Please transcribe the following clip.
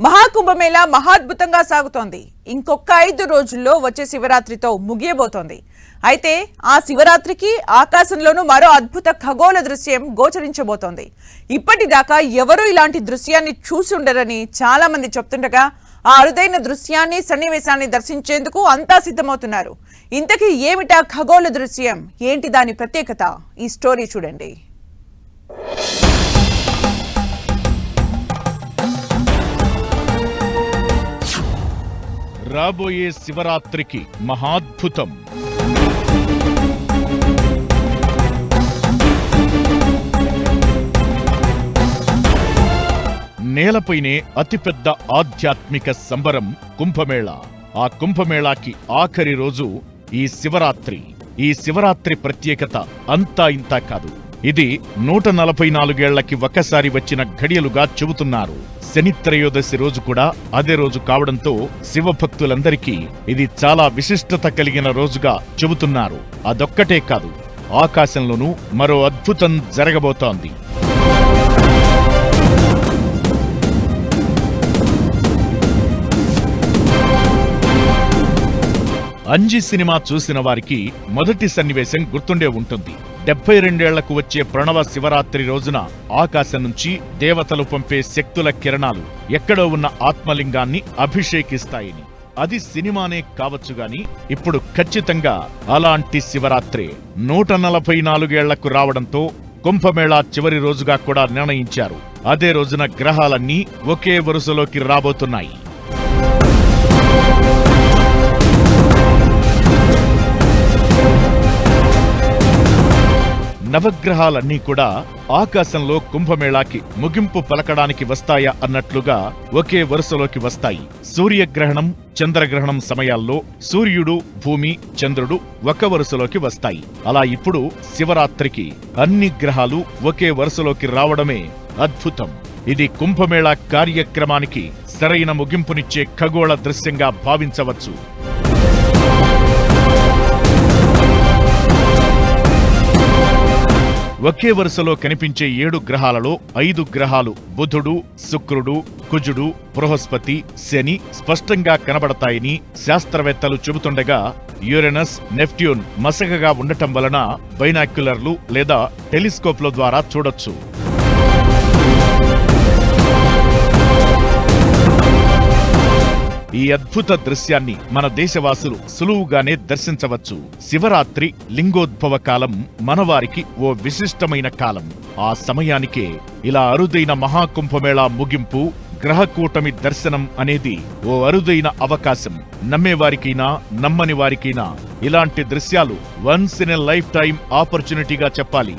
మహాకుంభమేళా మహాద్భుతంగా సాగుతోంది. ఇంకొక ఐదు రోజుల్లో వచ్చే శివరాత్రితో ముగియబోతోంది. అయితే ఆ శివరాత్రికి ఆకాశంలోనూ మరో అద్భుత ఖగోళ దృశ్యం గోచరించబోతోంది. ఇప్పటిదాకా ఎవరూ ఇలాంటి దృశ్యాన్ని చూసి ఉండరని చాలా మంది చెప్తుండగా ఆ అరుదైన దృశ్యాన్ని సన్నివేశాన్ని దర్శించేందుకు అంతా సిద్ధమవుతున్నారు. ఇంతకీ ఏమిటా ఖగోళ దృశ్యం? ఏంటి దాని ప్రత్యేకత? ఈ స్టోరీ చూడండి. రాబోయే శివరాత్రికి మహాద్భుతం. నేలపైనే అతిపెద్ద ఆధ్యాత్మిక సంబరం కుంభమేళా. ఆ కుంభమేళాకి ఆఖరి రోజు ఈ శివరాత్రి. ఈ శివరాత్రి ప్రత్యేకత అంతా ఇంతా కాదు. ఇది నూట నలభై నాలుగేళ్ళకి ఒక్కసారి వచ్చిన ఘడియలుగా చెబుతున్నారు. శనిత్రయోదశి రోజు కూడా అదే రోజు కావడంతో శివభక్తులందరికీ ఇది చాలా విశిష్టత కలిగిన రోజుగా చెబుతున్నారు. అదొక్కటే కాదు ఆకాశంలోనూ మరో అద్భుతం జరగబోతోంది. అంజి సినిమా చూసిన వారికి మొదటి సన్నివేశం గుర్తుండే ఉంటుంది. డెబ్బై రెండేళ్ళకు వచ్చే ప్రణవ శివరాత్రి రోజున ఆకాశం నుంచి దేవతలు పంపే శక్తుల కిరణాలు ఎక్కడో ఉన్న ఆత్మలింగాన్ని అభిషేకిస్తాయని. అది సినిమానే కావచ్చు గాని ఇప్పుడు ఖచ్చితంగా అలాంటి శివరాత్రే నూట నలభై నాలుగేళ్ళకు రావడంతో కుంభమేళా చివరి రోజుగా కూడా నిర్ణయించారు. అదే రోజున గ్రహాలన్నీ ఒకే వరుసలోకి రాబోతున్నాయి. నవగ్రహాలన్నీ కూడా ఆకాశంలో కుంభమేళాకి ముగింపు పలకడానికి వస్తాయా అన్నట్లుగా ఒకే వరుసలోకి వస్తాయి. సూర్యగ్రహణం చంద్రగ్రహణం సమయాల్లో సూర్యుడు భూమి చంద్రుడు ఒక వరుసలోకి వస్తాయి. అలా ఇప్పుడు శివరాత్రికి అన్ని గ్రహాలు ఒకే వరుసలోకి రావడమే అద్భుతం. ఇది కుంభమేళా కార్యక్రమానికి సరైన ముగింపునిచ్చే ఖగోళ దృశ్యంగా భావించవచ్చు. ఒకే వరుసలో కనిపించే ఏడు గ్రహాలలో ఐదు గ్రహాలు బుధుడు శుక్రుడు కుజుడు బృహస్పతి శని స్పష్టంగా కనబడతాయని శాస్త్రవేత్తలు చెబుతుండగా యురెనస్ నెప్ట్యూన్ మసకగా ఉండటం వలన బైనాక్యులర్లు లేదా టెలిస్కోప్ల ద్వారా చూడొచ్చు. ఈ అద్భుత దృశ్యాన్ని మన దేశవాసులు సులువుగానే దర్శించవచ్చు. శివరాత్రి లింగోద్భవ కాలం మనవారికి ఓ విశిష్టమైన కాలం. ఆ సమయానికే ఇలా అరుదైన మహాకుంభమేళా ముగింపు గ్రహకూటమి దర్శనం అనేది ఓ అరుదైన అవకాశం. నమ్మేవారికైనా నమ్మని వారికైనా ఇలాంటి దృశ్యాలు once in a lifetime ఆపర్చునిటీగా చెప్పాలి.